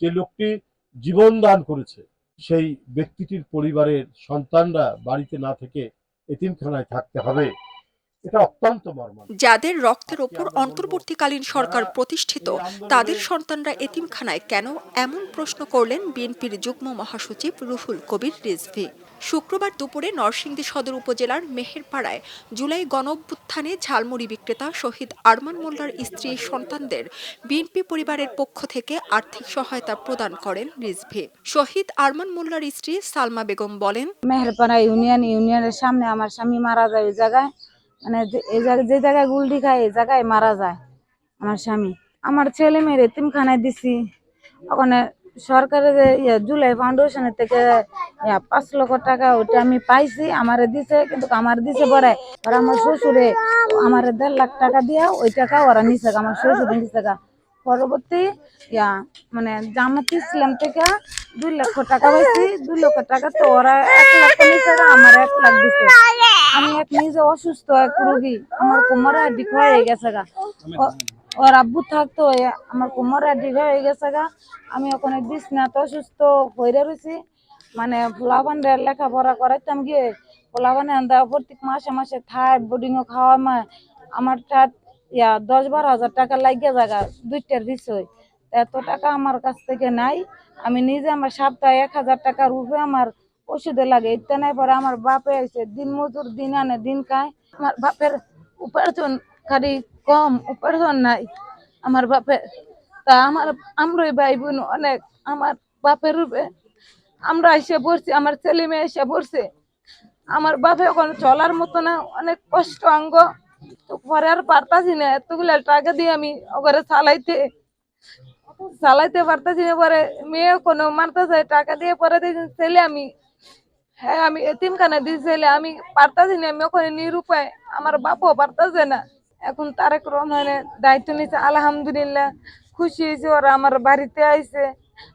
যে লোকটি জীবন দান করেছে সেই ব্যক্তিটির পরিবারের সন্তানরা বাড়িতে না থেকে এতিমখানায় থাকতে হবে। এটা অত্যন্ত যাদের রক্তের ওপর অন্তর্বর্তীকালীন সরকার প্রতিষ্ঠিত তাদের সন্তানরা এতিমখানায় কেন? এমন প্রশ্ন করলেন বিএনপির যুগ্ম মহাসচিব রুহুল কবির রিজভি। শুক্রবার দুপুরে নরসিংদী সদর উপজেলার মেহেরপাড়ায় জুলাই গণঅভ্যুত্থানে ঝালমুড়ি বিক্রেতা শহীদ আরমান মোল্লার স্ত্রী সন্তানদের বিএনপি পরিবারের পক্ষ থেকে আর্থিক সহায়তা প্রদান করেন রিজভি। শহীদ আরমান মোল্লার স্ত্রী সালমা বেগম বলেন, মেহেরপাড়া ইউনিয়ন, ইউনিয়নের সামনে আমার স্বামী মারা যায় ওই জায়গায়। মানে জায়গায়, যে জায়গায় গুলডি খায়, এই জায়গায় মারা যায় আমার স্বামী। আমার ছেলে মেয়ের এতিমখানায় দিছি। ওখানে সরকারের যে ইয়ে জুলাই ফাউন্ডেশনের থেকে ইয়া পাঁচ লক্ষ টাকা ওইটা আমি পাইছি আমারে দিছে কিন্তু আমার দিছে পরে আর আমার শ্বশুরে আমার দেড় লাখ টাকা দিয়া ওই টাকা ওরা নিছে গা, আমার শ্বশুর নিছে গা। পরবর্তী ইয়া মানে জামাত ইসলাম থেকে দুই লক্ষ টাকা পাইছি দুই লক্ষ টাকা তো ওরা এক লাখ নিছে গা, আমার এক লাখ দিছে আমি এক নিজে অসুস্থ এক রোগী আমার কোমরে হাড্ডি হয়ে গেছে গা ও- ওর আব্বু থাকতো আমার কোমরে হাড্ডি হয়ে গেছে গা। আমি ওখানে বিছনাতে অসুস্থ হয়ে রয়েছি মানে ফুলাবানের লেখাপড়া করাইতাম গিয়ে ফুলাবানে আন্দা প্রত্যেক মাসে মাসে থাই, বোর্ডিংও খাওয়া মা। আমার ঠাট, ইয়া, দশ বারো হাজার টাকা লাগিয়ে জায়গা, দুইটার বিষয় এত টাকা আমার কাছ থেকে নাই। আমি নিজে আমার সপ্তাহে এক হাজার টাকার উপরে আমার ওষুধে লাগে। ইত্যা নাই পরে আমার বাপে এসে দিন মজুর, দিন আনে, দিন খায়। আমার বাপের উপার্জন খালি কম উপার্জন নাই। আমার বাপের, তা আমার, আমরাই ভাই বোন অনেক। আমার বাপের আমরা এসে পড়ছি, আমার ছেলে মেয়ে এসে পড়ছে। আমার বাপে এখন চলার মতো না, অনেক কষ্ট অঙ্গ। তো পরে আর পারতাছি না, এতগুলো টাকা দিয়ে আমি ওখানে চালাইতে চালাইতে পারতাছি না পরে। মেয়ে কোনো মারতেছে, টাকা দিয়ে পরে দেখি ছেলে আমি হ্যাঁ আমি এতিমখানা দিয়ে ছেলে, আমি পারতাছি না, আমি ওখানে নিরুপায়। আমার বাপও পারতাছে না। এখন তারেক রহমানের দায়িত্ব নিয়েছে আলহামদুলিল্লাহ। খুশি হয়েছে ওরা আমার বাড়িতে আইছে,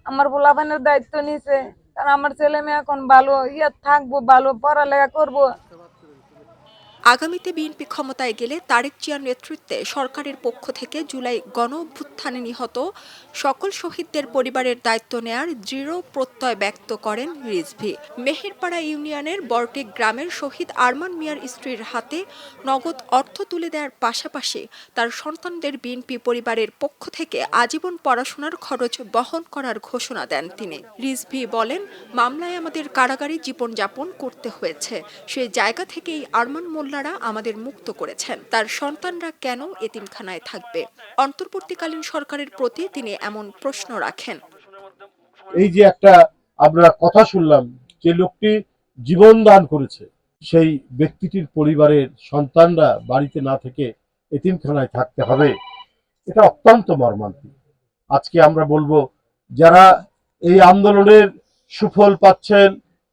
আমার পোলাপানের দায়িত্ব নিয়েছে কারণ আমার ছেলে মেয়ে এখন ভালো ইয়ে থাকব, ভালো পড়ালেখা করব। আগামীতে বিএনপি ক্ষমতায় গেলে তারেক জিয়ার নেতৃত্বে সরকারের পক্ষ থেকে জুলাই গণ অভ্যুত্থানে নিহত সকল শহীদদের পরিবারের দায়িত্ব নেয়ার দৃঢ় প্রত্যয় ব্যক্ত করেন রিজভি। মেহেরপাড়া ইউনিয়নের বরটেক গ্রামের শহীদ আরমান মিয়ার স্ত্রীর হাতে নগদ অর্থ তুলে দেওয়ার পাশাপাশি তার সন্তানদের বিএনপি পরিবারের পক্ষ থেকে আজীবন পড়াশোনার খরচ বহন করার ঘোষণা দেন তিনি। রিজভি বলেন, মামলায় আমাদের কারাগারে জীবনযাপন করতে হয়েছে। সেই জায়গা থেকেই আরমান মোল্লারা আমাদের মুক্ত করেছেন। তার সন্তানরা কেন এতিমখানায় থাকবে? অন্তর্বর্তীকালীন সরকারের প্রতি তিনি এমন প্রশ্ন রাখেন। এই যে একটা আমরা কথা শুনলাম, যে লোকটি জীবন দান করেছে, সেই ব্যক্তিটির পরিবারের সন্তানরা বাড়িতে না থেকে এতিমখানায় থাকতে হবে, এটা অত্যন্ত মর্মান্তিক। আজকে আমরা বলব, যারা এই আন্দোলনের সুফল পাচ্ছেন,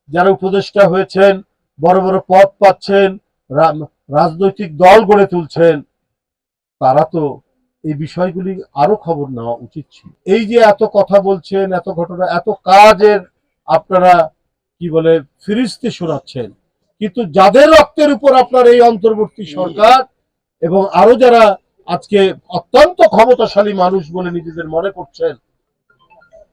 যারা উপদেষ্টা হয়েছেন, বড় বড় পদ পাচ্ছেন রাজনৈতিক দল গড়ে তুলছেন, তারা তো এই বিষয়গুলি আরও খবর নেওয়া উচিত ছিল। এই যে এত কথা বলছেন, এত ঘটনা, এত কাজের আপনারা কি বলে, ফিরিস্তি শোনাচ্ছেন, কিন্তু যাদের রক্তের উপর আপনার এই অন্তর্বর্তী সরকার এবং আরও যারা আজকে অত্যন্ত ক্ষমতাশালী মানুষ বলে নিজেদের মনে করছেন,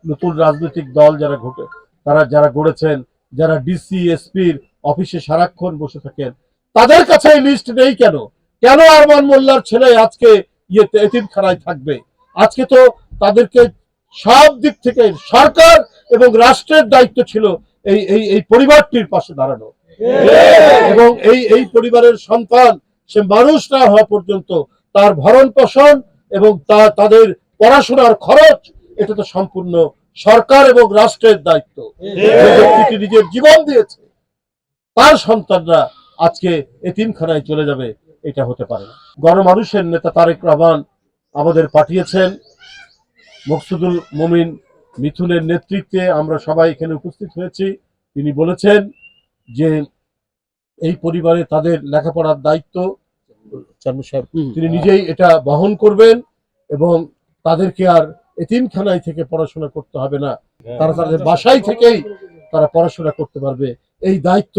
নতুন রাজনৈতিক দল যারা ঘটে, তারা যারা গড়েছেন, যারা ডিসি এসপির অফিসে সারাক্ষণ বসে থাকেন তাদের কাছে লিস্ট নেই কেন? কেন আরমান মোল্লার ছেলে আজকে ইয়েতে থাকবে? আজকে তো তাদেরকে সব দিক থেকে সরকার এবং রাষ্ট্রের দায়িত্ব ছিল এই এই এই পরিবারটির পাশে দাঁড়ানো। এবং এই এই পরিবারের সন্তান সে মানুষ না হওয়া পর্যন্ত তার ভরণ পোষণ এবং তা, তাদের পড়াশোনার খরচ, এটা তো সম্পূর্ণ সরকার এবং রাষ্ট্রের দায়িত্ব। নিজের জীবন দিয়েছে, তার সন্তানরা আজকে এতিমখানায় চলে যাবে এটা হতে পারে না। গণমানুষের নেতা তারেক রহমান আমাদের পাঠিয়েছেন। মকসুদুল মমিন মিথুনের নেতৃত্বে আমরা সবাই এখানে উপস্থিত হয়েছি। তিনি বলেছেন যে এই পরিবারে তাদের লেখাপড়ার দায়িত্ব। সাহেব তিনি নিজেই এটা বহন করবেন এবং তাদেরকে আর এতিমখানায় থেকে পড়াশোনা করতে হবে না। তারা তাদের বাসায় থেকেই তারা পড়াশোনা করতে পারবে। এই দায়িত্ব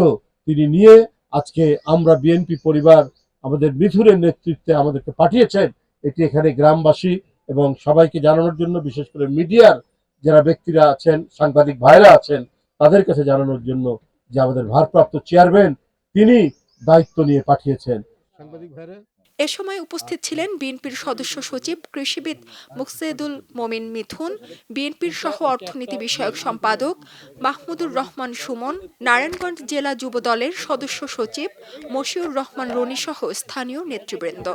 তিনি নিয়ে আজকে আমরা বিএনপি পরিবার আমাদের মিথুরের নেতৃত্বে আমাদেরকে পাঠিয়েছেন এটি এখানে গ্রামবাসী এবং সবাইকে জানানোর জন্য, বিশেষ করে মিডিয়ার যারা ব্যক্তিরা আছেন, সাংবাদিক ভাইরা আছেন, তাদের কাছে জানানোর জন্য যে আমাদের ভারপ্রাপ্ত চেয়ারম্যান তিনি দায়িত্ব নিয়ে পাঠিয়েছেন। সাংবাদিক ভাইরা এ সময় উপস্থিত ছিলেন বিএনপির সদস্য সচিব কৃষিবিদ মুকসেদুল মমিন মিথুন, বিএনপির সহ অর্থনীতি বিষয়ক সম্পাদক মাহমুদুর রহমান সুমন, নারায়ণগঞ্জ জেলা যুব দলের সদস্য সচিব মশিউর রহমান রনি সহ স্থানীয় নেতৃবৃন্দ।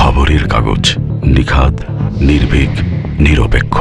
খবরের কাগজ নিখাদ, নির্ভীক, নিরপেক্ষ।